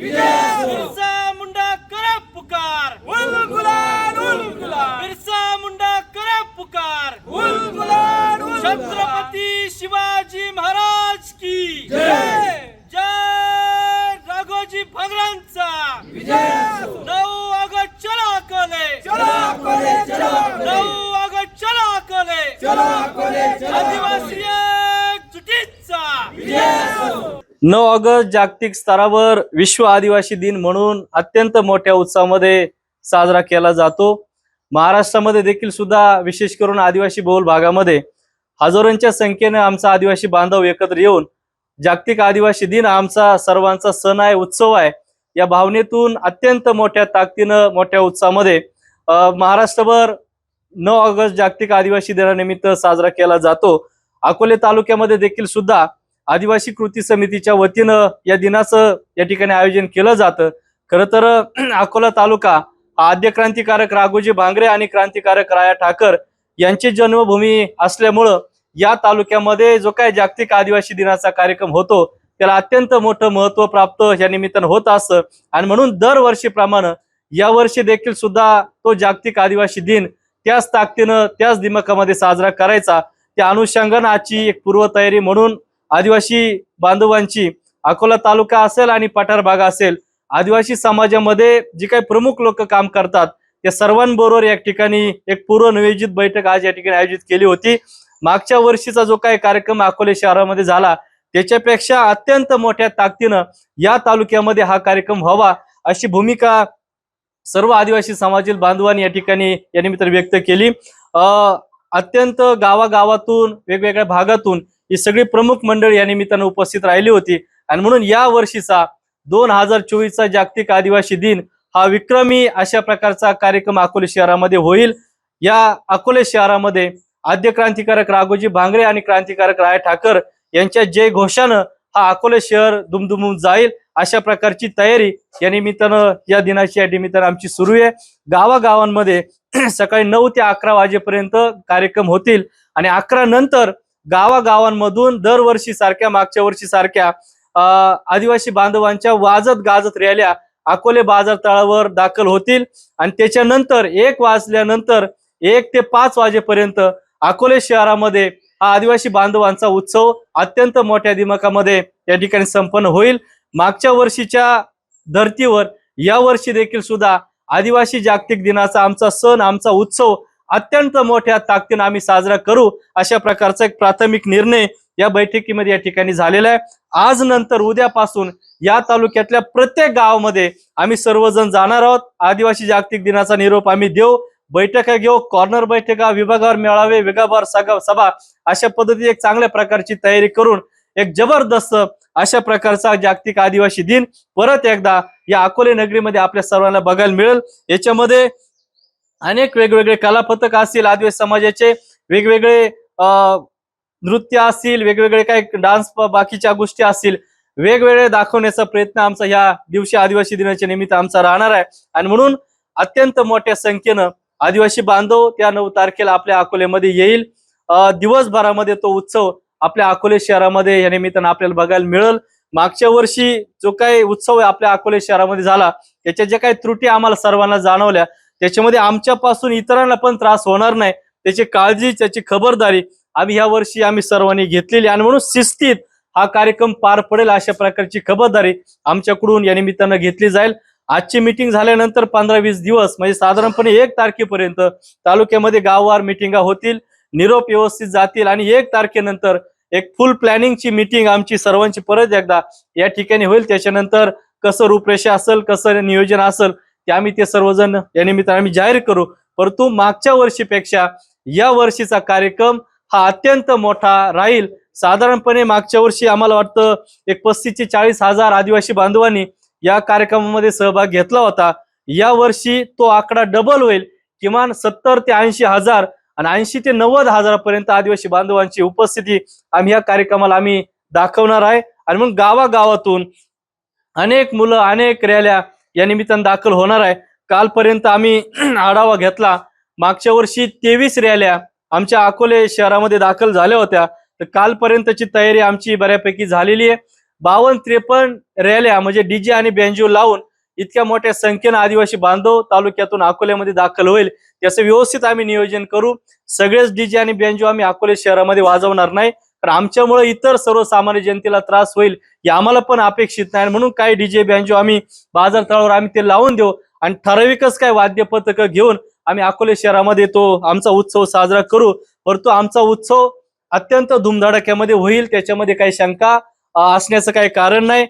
बिरसा मुंडा करा पुकार. बिरसा मुंडा करा पुकार. छत्रपती शिवाजी महाराज की जय. राघोजी भांगऱ्यांचा नऊ ऑगस्ट चला अकोले नऊ ऑगस्ट चला अकोले आदिवासी नऊ ऑगस्ट जागतिक स्तरावर विश्व आदिवासी दिन म्हणून अत्यंत मोठ्या उत्साहामध्ये साजरा केला जातो. महाराष्ट्रामध्ये देखील सुद्धा विशेष करून आदिवासी बहुल भागामध्ये हजारोंच्या संख्येने आमचा आदिवासी बांधव एकत्र येऊन जागतिक आदिवासी दिन आमचा सर्वांचा सण आहे उत्सव आहे या भावनेतून अत्यंत मोठ्या ताकदीनं मोठ्या उत्साहामध्ये महाराष्ट्रभर नऊ ऑगस्ट जागतिक आदिवासी दिनानिमित्त साजरा केला जातो. अकोले तालुक्यामध्ये देखील सुद्धा आदिवासी कृती समितीच्या वतीनं या दिनाचं या ठिकाणी आयोजन केलं जातं. खरं तर अकोला तालुका आद्य क्रांतिकारक राघोजी भांगरे आणि क्रांतिकारक राया ठाकर यांची जन्मभूमी असल्यामुळं या तालुक्यामध्ये जो काय जागतिक आदिवासी दिनाचा कार्यक्रम होतो त्याला अत्यंत मोठं महत्त्व प्राप्त या निमित्तानं होत असतं आणि म्हणून दरवर्षीप्रमाणे यावर्षी देखील सुद्धा तो जागतिक आदिवासी दिन त्याच ताकदीनं त्याच दिमकामध्ये साजरा करायचा. त्या अनुषंगानं आजची एक पूर्वतयारी म्हणून आदिवासी बांधवांची अकोला तालुका असेल आणि पठार भाग असेल आदिवासी समाजामध्ये जे काही प्रमुख लोक काम करतात त्या सर्वांबरोबर या ठिकाणी एक पूर्वनियोजित बैठक आज या ठिकाणी आयोजित केली होती. मागच्या वर्षीचा जो काही कार्यक्रम अकोले शहरामध्ये झाला त्याच्यापेक्षा अत्यंत मोठ्या ताकदीनं या तालुक्यामध्ये हा कार्यक्रम व्हावा अशी भूमिका सर्व आदिवासी समाजातील बांधवांनी या ठिकाणी या निमित्त व्यक्त केली. अत्यंत गावागावातून वेगवेगळ्या भागातून ही सगळी प्रमुख मंडळी या निमित्तानं उपस्थित राहिली होती. आणि म्हणून या वर्षीचा दोन हजार चोवीसचा जागतिक आदिवासी दिन हा विक्रमी अशा प्रकारचा कार्यक्रम अकोले शहरामध्ये होईल. या अकोले शहरामध्ये आद्य क्रांतिकारक राघोजी भांगरे आणि क्रांतिकारक राय ठाकर यांच्या जय घोषानं हा अकोले शहर दुमदुमून जाईल अशा प्रकारची तयारी या निमित्तानं या दिनाची या निमित्तानं आमची सुरू आहे. गावागावांमध्ये सकाळी नऊ ते अकरा वाजेपर्यंत कार्यक्रम होतील. आणि अकरा नंतर गावागावांमधून दरवर्षी सारख्या मागच्या वर्षी सारख्या आदिवासी बांधवांच्या वाजत गाजत रॅल्या अकोले बाजार तळावर दाखल होतील. आणि त्याच्यानंतर एक वाजल्यानंतर एक ते पाच वाजेपर्यंत अकोले शहरामध्ये हा आदिवासी बांधवांचा उत्सव अत्यंत मोठ्या दिमाखामध्ये या ठिकाणी संपन्न होईल. मागच्या वर्षीच्या धर्तीवर या वर्षी देखील सुद्धा आदिवासी जागतिक दिनाचा आमचा सण आमचा उत्सव अत्यंत मोठ्या ताकदीनं आम्ही साजरा करू अशा प्रकारचा एक प्राथमिक निर्णय या बैठकीमध्ये या ठिकाणी झालेला आहे. आज नंतर उद्यापासून या तालुक्यातल्या प्रत्येक गावामध्ये आम्ही सर्वजण जाणार आहोत. आदिवासी जागतिक दिनाचा निरोप आम्ही देऊ. बैठका घेऊ. कॉर्नर बैठका विभागावर मेळावे विभागावर सभा सभा अशा पद्धतीने एक चांगल्या प्रकारची तयारी करून एक जबरदस्त अशा प्रकारचा जागतिक आदिवासी दिन परत एकदा या अकोले नगरीमध्ये आपल्या सर्वांना बघायला मिळेल. याच्यामध्ये अनेक वेगवेगळे कलापथक असतील आदिवासी समाजाचे वेगवेगळे नृत्य असतील वेगवेगळे काही डान्स बाकीच्या गोष्टी असतील वेगवेगळे दाखवण्याचा प्रयत्न आमचा ह्या दिवशी आदिवासी दिनाच्या निमित्त आमचा राहणार आहे. आणि म्हणून अत्यंत मोठ्या संख्येनं आदिवासी बांधव त्या नऊ तारखेला आपल्या अकोल्यामध्ये येईल. अं, दिवसभरामध्ये तो उत्सव आपल्या अकोले शहरामध्ये या निमित्तानं आपल्याला बघायला मिळेल. मागच्या वर्षी जो काही उत्सव आपल्या अकोले शहरामध्ये झाला त्याच्या ज्या काही त्रुटी आम्हाला सर्वांना जाणवल्या त्याच्यामध्ये आमच्यापासून इतरांना पण त्रास होणार नाही. त्याची काळजी त्याची खबरदारी आम्ही ह्या वर्षी आम्ही सर्वांनी घेतलेली आणि म्हणून शिस्तीत हा कार्यक्रम पार पडेल अशा प्रकारची खबरदारी आमच्याकडून या निमित्तानं घेतली जाईल. आजची मिटिंग झाल्यानंतर पंधरा वीस दिवस म्हणजे साधारणपणे एक तारखेपर्यंत तालुक्यामध्ये गाववार मिटिंगा होतील निरोप व्यवस्थित जातील आणि एक तारखेनंतर एक फुल प्लॅनिंगची मिटिंग आमची सर्वांची परत एकदा या ठिकाणी होईल. त्याच्यानंतर कसं रूपरेषा असेल कसं नियोजन असेल की आम्ही ते सर्वजण या निमित्त आम्ही जाहीर करू. परंतु मागच्या वर्षीपेक्षा या वर्षीचा कार्यक्रम हा अत्यंत मोठा राहील. साधारणपणे मागच्या वर्षी आम्हाला वाटतं एक पस्तीस ते चाळीस हजार आदिवासी बांधवांनी या कार्यक्रमामध्ये सहभाग घेतला होता. या वर्षी तो आकडा डबल होईल. किमान सत्तर ते ऐंशी हजार आणि ऐंशी ते नव्वद हजारापर्यंत आदिवासी बांधवांची उपस्थिती आम्ही या कार्यक्रमाला आम्ही दाखवणार आहे. आणि मग गावागावातून अनेक मुलं अनेक रॅल्या या निमित्तानं दाखल होणार आहे. कालपर्यंत आम्ही आढावा घेतला. मागच्या वर्षी तेवीस रॅल्या आमच्या अकोले शहरामध्ये दाखल झाल्या होत्या. तर कालपर्यंतची तयारी आमची बऱ्यापैकी झालेली आहे. बावन्न त्रेपन्न रॅल्या म्हणजे डीजे आणि बँजो लावून इतक्या मोठ्या संख्येनं आदिवासी बांधव तालुक्यातून अकोल्यामध्ये दाखल होईल. त्याचं व्यवस्थित आम्ही नियोजन करू. सगळेच डीजे आणि बँजो आम्ही अकोले शहरामध्ये वाजवणार नाही. कारण आमच्यामुळे इतर सर्वसामान्य जनतेला त्रास होईल हे आम्हाला पण अपेक्षित नाही. म्हणून काही डीजे बँजो आम्ही बाजार तळावर आम्ही ते लावून देऊ आणि ठराविकच काय वाद्य पथकं घेऊन आम्ही अकोले शहरामध्ये तो आमचा उत्सव साजरा करू. परंतु आमचा उत्सव अत्यंत धुमधडाक्यामध्ये होईल त्याच्यामध्ये काही शंका असण्याचं काही कारण नाही.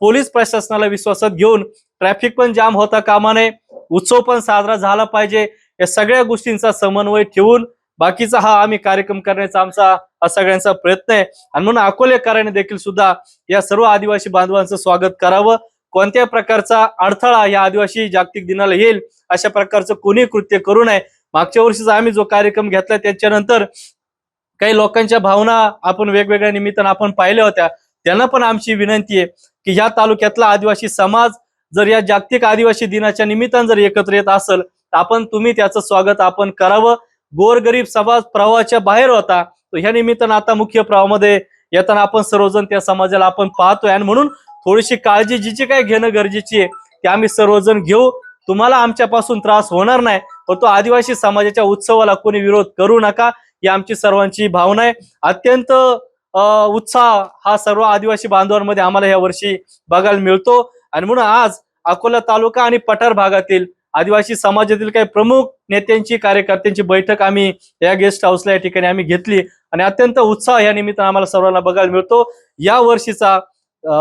पोलीस प्रशासनाला विश्वासात घेऊन ट्रॅफिक पण जाम होता कामा नये उत्सव पण साजरा झाला पाहिजे या सगळ्या गोष्टींचा समन्वय ठेवून बाकीचा हा आम्ही कार्यक्रम करण्याचा आमचा हा सगळ्यांचा प्रयत्न आहे. आणि म्हणून अकोलेकरांनी देखील सुद्धा या सर्व आदिवासी बांधवांचं स्वागत करावं. कोणत्या प्रकारचा अडथळा या आदिवासी जागतिक दिनाला येईल अशा प्रकारचं कोणी कृत्य करू नये. मागच्या वर्षीचा आम्ही जो कार्यक्रम घेतला त्याच्यानंतर काही लोकांच्या भावना आपण वेगवेगळ्या निमित्तानं आपण पाहिल्या होत्या. त्यांना पण आमची विनंती आहे की ह्या तालुक्यातला आदिवासी समाज जर या जागतिक आदिवासी दिनाच्या निमित्तानं जर एकत्र येत असेल तर आपण तुम्ही त्याचं स्वागत आपण करावं. गोरगरीब समाज प्रवाहाच्या बाहेर होता. तो ह्या निमित्तानं आता मुख्य प्रवाहामध्ये येताना आपण सर्वजण त्या समाजाला आपण पाहतोय. आणि म्हणून थोडीशी काळजी जी जी काय घेणं गरजेची आहे ते आम्ही सर्वजण घेऊ. तुम्हाला आमच्यापासून त्रास होणार नाही पण तो आदिवासी समाजाच्या उत्सवाला कोणी विरोध करू नका ही आमची सर्वांची भावना आहे. अत्यंत उत्साह हा सर्व आदिवासी बांधवांमध्ये आम्हाला या वर्षी बघायला मिळतो. आणि म्हणून आज अकोला तालुका आणि पठार भागातील आदिवासी समाजातील काही प्रमुख नेत्यांची कार्यकर्त्यांची बैठक आम्ही या गेस्ट हाऊसला या ठिकाणी आम्ही घेतली. आणि अत्यंत उत्साह या निमित्तानं आम्हाला सर्वांना बघायला मिळतो. या वर्षीचा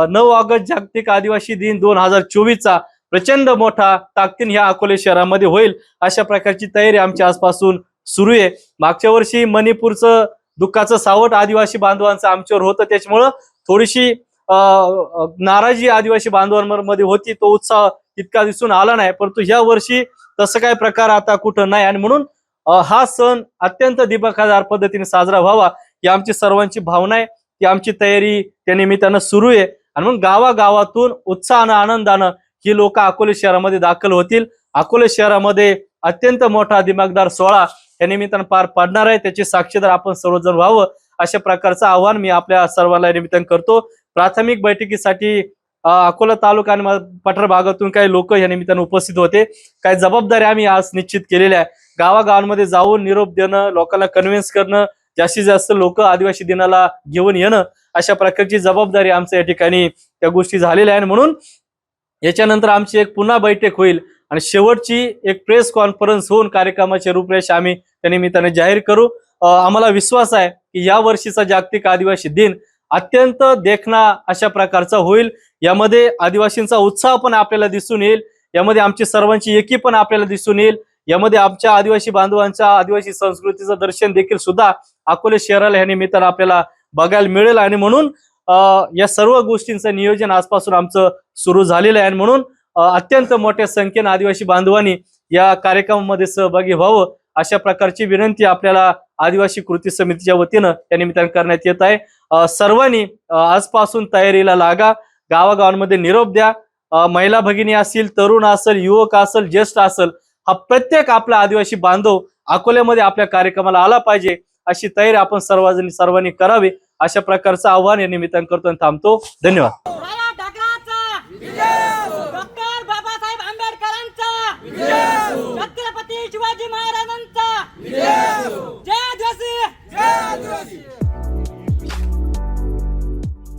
नऊ ऑगस्ट जागतिक आदिवासी दिन दोन हजार चोवीसचा प्रचंड मोठा ताकदीन ह्या अकोले शहरामध्ये होईल अशा प्रकारची तयारी आमच्या आजपासून सुरू आहे. मागच्या वर्षी मणिपूरचं दुःखाचं सावट आदिवासी बांधवांचं आमच्यावर होतं. त्याच्यामुळं थोडीशी नाराजी आदिवासी बांधवांमध्ये होती. तो उत्साह इतका दिसून आला नाही परंतु ह्या वर्षी तसं काय प्रकार आता कुठं नाही. आणि म्हणून हा सण अत्यंत दिमाखादार पद्धतीने साजरा व्हावा ही आमची सर्वांची भावना आहे. ती आमची तयारी त्या निमित्तानं सुरू आहे. आणि म्हणून गावागावातून उत्साहानं आनंदानं ही लोक अकोले शहरामध्ये दाखल होतील. अकोले शहरामध्ये अत्यंत मोठा दिमागदार सोहळा या निमित्तानं पार पाडणार आहे. त्याची साक्षीदार आपण सर्वजण व्हावं अशा प्रकारचं आव्हान मी आपल्या सर्वांना निमित्तानं करतो. प्राथमिक बैठकीसाठी अकोला तालुका आणि पठार भागातून काही लोक या निमित्तानं उपस्थित होते. काही जबाबदारी आम्ही आज निश्चित केलेल्या आहे गावागावांमध्ये जाऊन निरोप देणं लोकांना कन्व्हिन्स करणं जास्तीत जास्त लोक आदिवासी दिनाला घेऊन येणं अशा प्रकारची जबाबदारी आमच्या या ठिकाणी त्या गोष्टी झालेल्या आहेत. म्हणून याच्यानंतर आमची एक पुन्हा बैठक होईल आणि शेवटची एक प्रेस कॉन्फरन्स होऊन कार्यक्रमाची रूपरेषा आम्ही त्या निमित्ताने जाहीर करू. आम्हाला विश्वास आहे की या वर्षीचा जागतिक आदिवासी दिन अत्यंत देखणा अशा प्रकारचा होईल. यामध्ये आदिवासींचा उत्साह पण आपल्याला दिसून येईल. यामध्ये आमची सर्वांची एकी पण आपल्याला दिसून येईल. यामध्ये आमच्या आदिवासी बांधवांच्या आदिवासी संस्कृतीचं दर्शन देखील सुद्धा अकोले शहराला या निमित्तानं आपल्याला बघायला मिळेल. आणि म्हणून या सर्व गोष्टींचं नियोजन आजपासून आमचं सुरू झालेलं आहे. आणि म्हणून अत्यंत मोठ्या संख्येनं आदिवासी बांधवांनी या कार्यक्रमामध्ये सहभागी व्हावं अशा प्रकारची विनंती आपल्याला आदिवासी कृती समितीच्या वतीनं या निमित्तानं करण्यात येत आहे. सर्वांनी आजपासून तयारीला लागा. गावागावांमध्ये निरोप द्या. महिला भगिनी असतील तरुण असेल युवक असेल ज्येष्ठ असेल हा प्रत्येक आपला आदिवासी बांधव अकोल्यामध्ये आपल्या कार्यक्रमाला आला पाहिजे अशी तयारी आपण सर्वजणी सर्वांनी करावी अशा प्रकारचं आव्हान या निमित्तानं करतो आणि थांबतो. धन्यवाद. छत्रपती शिवाजी महाराजांचा. जय आदिवासी